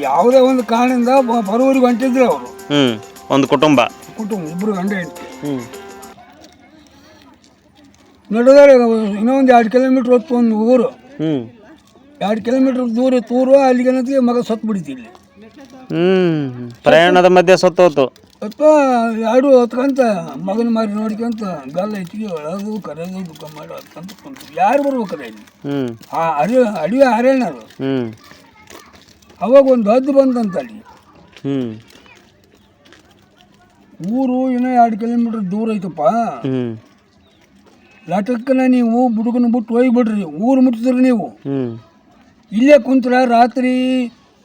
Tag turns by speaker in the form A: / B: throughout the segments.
A: ಯಾವುದೇ ಒಂದು ಕಾರಣದಿಂದ ಬ- ಬರೋರಿಗೆ ಹೊಂಟಿದ್ರು ಅವರು.
B: ಹ್ಞೂ ಒಂದು ಕುಟುಂಬ.
A: ಕುಟುಂಬ ಇಬ್ಬರು ಗಂಡ ಹೆಂಡತಿ.
B: ಹ್ಞೂ
A: ನಡೆದಾರೆ ಇನ್ನೊಂದು ಎರಡು ಕಿಲೋಮೀಟ್ರ್ ಹೊತ್ತು ಒಂದು ಊರು.
B: ಹ್ಞೂ
A: ಎರಡು ಕಿಲೋಮೀಟ್ರ್ ದೂರ ತೂರು ಅಲ್ಲಿಗೆ ಏನಂತೀವಿ ಮಗ ಸತ್ತು ಬಿಡಿತಿ ಇಲ್ಲಿ.
B: ಹ್ಞೂ ಪ್ರಯಾಣದ ಮಧ್ಯೆ ಸತ್ತೋತು
A: ಅಥವಾ ಎರಡು ಹೊತ್ಕೊಂತ ಮಗನ ಮಾರಿ ನೋಡ್ಕೊಂತ ಗಲ್ಲ ಹೆಚ್ಚಿಗೆ ಒಳಗು ಕರೆದು ದುಃಖ ಮಾಡೋ ಕುಂತು ಯಾರು ಬರ್ಬೇಕಾರೆ ಇಲ್ಲಿ?
B: ಹ್ಞೂ
A: ಆ ಅಡಿ ಅಡಿಗೆ ಹರೇಣರು
B: ಹ್ಞೂ
A: ಅವಾಗ ಒಂದು ಹದ್ದು ಬಂತಂತ ಅಲ್ಲಿ
B: ಹ್ಞೂ
A: ಊರು ಇನ್ನೂ ಎರಡು ಕಿಲೋಮೀಟ್ರ್ ದೂರ ಐತಪ್ಪ. ಲಟಕ್ಕನ ನೀವು ಬುಡುಗನ ಬಿಟ್ಟು ಹೋಗ್ಬಿಡ್ರಿ ಊರು ಮುಟ್ಟಿದ್ರಿ ನೀವು. ಇಲ್ಲೇ ಕುಂತ್ರ ರಾತ್ರಿ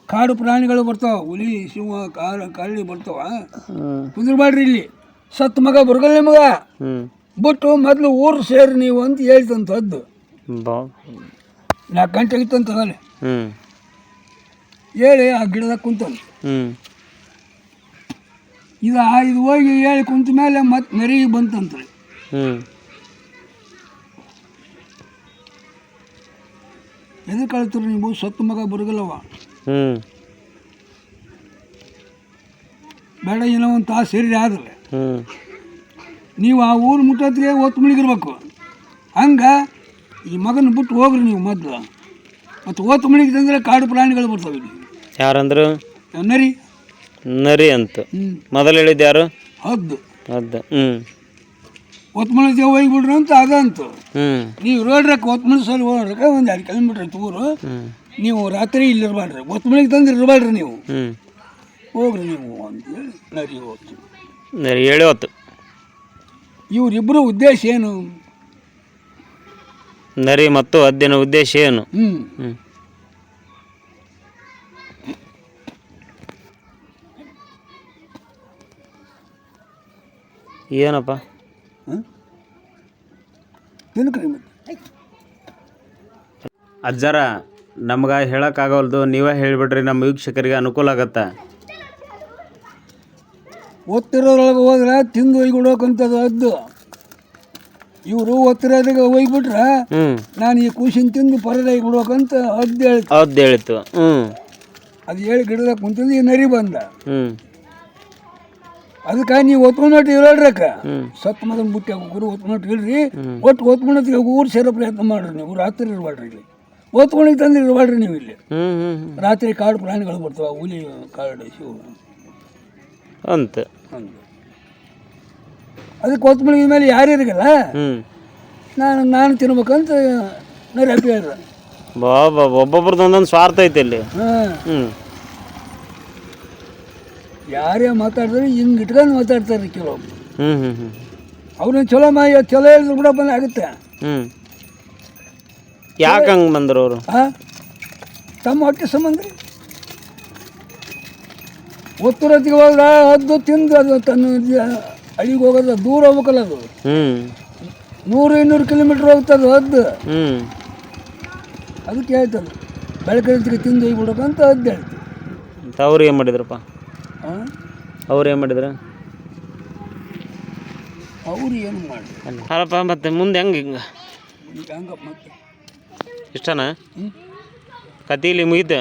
A: ಕಾಡು ಪ್ರಾಣಿಗಳು ಬರ್ತಾವ ಹುಲಿ ಸಿಂಹ ಕಾರ ಕಳ್ಳಿ ಬರ್ತಾವ.
B: ಕುಂದ್ರ
A: ಕುಂದ್ರಬೇಡ್ರಿ ಇಲ್ಲಿ. ಸತ್ ಮಗ ಬರಗಲ್ಲ
B: ನಿಮಗ.
A: ಬಿಟ್ಟು ಮೊದಲು ಊರು ಸೇರಿ ನೀವು ಅಂತ ಹೇಳ್ತಂತದ್ದು. ನಾಲ್ಕು ಗಂಟೆ
B: ಹ್ಞೂ
A: ಹೇಳಿ ಆ ಗಿಡದಾಗ ಕುಂತನು
B: ಹ್ಞೂ
A: ಇದು ಆ- ಇದು ಹೋಗಿ ಹೇಳಿ ಕುಂತ ಮೇಲೆ ಮತ್ತೆ ಮರಿಗೆ ಬಂತಂತ್ರಿ.
B: ಹ್ಞೂ
A: ಎದಕ್ಕೆ ಕಳ್ತೀರಿ ನೀವು? ಸತ್ತು ಮಗ ಬರಗಲ್ಲವ
B: ಹ್ಞೂ
A: ಬೇಡ ಏನೋ ಒಂದು ತಾಸು ಸೇರಿ ಆದ್ರೆ.
B: ಹ್ಞೂ
A: ನೀವು ಆ ಊರು ಮುಟ್ಟೋತ್ತಿಗೆ ಒತ್ತು ಮುಳುಗಿರ್ಬೇಕು. ಹಂಗೆ ಈ ಮಗನ ಬಿಟ್ಟು ಹೋಗ್ರಿ ನೀವು ಮೊದಲು. ಮತ್ತು ಓತು ಮಣಿಗೆ ತಂದರೆ ಕಾಡು ಪ್ರಾಣಿಗಳು ಬರ್ತವೆ ಇಲ್ಲಿ.
B: ಯಾರಂದ್ರು?
A: ನರಿ.
B: ನರಿ ಅಂತ. ಮೊದಲು ಹೇಳಿದ್ದು ಯಾರು?
A: ಹದ್ದು.
B: ಹದ್ದು. ಹ್ಞೂ
A: ಒತ್ತು ಮಣಿಗೆ ಹೋಗ್ಬಿಡ್ರಿ ಅಂತ ಅದಂತು ನೀವು ರೋಡ್ರಕ್ಕೆ ಒತ್ಮಳ ಸಲ ಹೋಗ್ರಕ್ಕೆ ಒಂದು ಎರಡು ಕಿಲೋಮೀಟ್ರ್ ಊರು. ನೀವು ರಾತ್ರಿ ಇಲ್ಲಿ ಇರಬಾರ್ರಿ ಒತ್ಮಳಿಗೆ ತಂದು ಇರಬಾರ್ರಿ ನೀವು. ಹೋಗ್ರಿ ನೀವು ಅಂತೇಳಿ ನರಿ ಹೋಗ್ತು
B: ನರಿ ಹೇಳಿ ಹೊತ್ತು.
A: ಇವರಿಬ್ಬರು ಉದ್ದೇಶ ಏನು?
B: ನರಿ ಮತ್ತು ಹದ್ದಿನ ಉದ್ದೇಶ ಏನು?
A: ಹ್ಞೂ
B: ಏನಪ್ಪ? ಅಜ್ಜಾರ ನಮ್ಗೆ ಹೇಳೋಕ್ಕಾಗಲ್ದು ನೀವೇ ಹೇಳಿಬಿಡ್ರಿ ನಮ್ಮ ವೀಕ್ಷಕರಿಗೆ ಅನುಕೂಲ ಆಗತ್ತೆ.
A: ಒತ್ತಿರೋದ್ರೊಳಗೆ ಹೋದ್ರೆ ತಿಂದು ಒಯ್ಗಿಡೋಕಂಥದ್ದು ಅದ್ದು. ಇವರು ಒತ್ತಿರೋದಾಗ ಒಯ್ಬಿಟ್ರೆ
B: ಹ್ಞೂ
A: ನಾನು ಈ ಕೂಸಿನ ತಿಂದು ಪರದೆ ಬಿಡೋಕಂತ ಅದ್ದು ಹೇಳ್ತು.
B: ಅದ್ದು ಹೇಳಿತು. ಹ್ಞೂ
A: ಅದು ಹೇಳಿ ಗಿಡದಾಗ ಕುಂತಿದ್ದು ಈ ನರಿ ಬಂದ.
B: ಹ್ಞೂ
A: ಅದಕ್ಕೆ ನೀವು ಒತ್ಕೊಂಡು ಇರೋಳ್ರಕ್ಕ
B: ಸತ್
A: ಸತ್ತು ಮಗನ ಬುಟ್ಟಿ ಹಾಕೋರು ಒತ್ಕೊಂಡು ಇಲ್ರಿ. ಒಟ್ಟು ಒತ್ಕೊಂಡೊತ್ತಿಗೆ ಊರು ಸೇರೋ ಪ್ರಯತ್ನ ಮಾಡ್ರಿ ನೀವು. ರಾತ್ರಿ ಇರಬಾಡ್ರಿ ಇಲ್ಲಿ. ಒತ್ಕೊಂಡಿಗೆ ತಂದು ಇರಬಾಡ್ರಿ ನೀವು ಇಲ್ಲಿ. ರಾತ್ರಿ ಕಾಡು ಪ್ರಾಣಿಗಳು ಬರ್ತವೆ ಹುಲಿ ಕಾಡು ಶಿವ.
B: ಅಂತ.
A: ಅದಕ್ಕೆ ಕೊತ್ತಂಬರಿ ಮೇಲೆ ಯಾರು ಇರಗಲ್ಲ. ನಾನು ನಾನು ತಿನ್ಬೇಕಂತ ನರಿ ಹ್ಯಾಪಿ ಹೇಳ್ದ
B: ಬಾಬಾ ಒಬ್ಬೊಬ್ರದ್ದು ಒಂದೊಂದು ಸ್ವಾರ್ಥ ಐತೆ ಇಲ್ಲಿ.
A: ಹಾಂ.
B: ಹ್ಞೂ
A: ಯಾರೇ ಮಾತಾಡಿದ್ರೆ ಹಿಂಗೆ ಇಟ್ಕೊಂಡು ಮಾತಾಡ್ತಾರೆ ಕೆಲವೊಬ್ರು
B: ಹ್ಞೂ ಹ್ಞೂ ಹ್ಞೂ
A: ಅವ್ರನ್ನ ಚಲೋ ಮಾ ಚಲೋ ಹೇಳಿದ್ರು ಕೂಡ ಬಂದು ಆಗುತ್ತೆ.
B: ಹ್ಞೂ ಯಾಕೆ ಹಂಗೆ ಬಂದರು ಅವರು?
A: ಹಾಂ ತಮ್ಮ ಹೊಟ್ಟೆ ಸಂಬಂಧ? ಒತ್ತುರತಿಗೆ ಹೋದ್ರೆ ಅದು ತಿಂದು ಅದು ತನ್ನ ಅಡಿಗೆ ಹೋಗೋದು ದೂರ ಹೋಗ್ಬೇಕಲ್ಲ ಅದು.
B: ಹ್ಞೂ
A: ನೂರು ಇನ್ನೂರು ಕಿಲೋಮೀಟ್ರ್ ಹೋಗ್ತದೆ ಅದು
B: ಹ್ಞೂ
A: ಅದಕ್ಕೆ ಹೇಳ್ತದೆ ಬೆಳಕರಿತಿಗೆ ತಿಂದು ಹೋಗ್ಬಿಡ್ಬೇಕಂತ ಅದು
B: ಹೇಳ್ತೀವಿ ಅವ್ರು ಏನು ಮಾಡಿದ್ರಪ್ಪ? ಅವ್ರು ಏನು ಮಾಡಿದ್ರು?
A: ಅವ್ರು ಏನು ಮಾಡಿ
B: ಅಲ್ಲಪ್ಪ ಮತ್ತೆ ಮುಂದೆ ಹೆಂಗೆ ಹಿಂಗೆ?
A: ಹಂಗಪ್ಪ ಮತ್ತೆ?
B: ಇಷ್ಟನಾ? ಕತೀಲಿ
A: ಮುಗೀತು?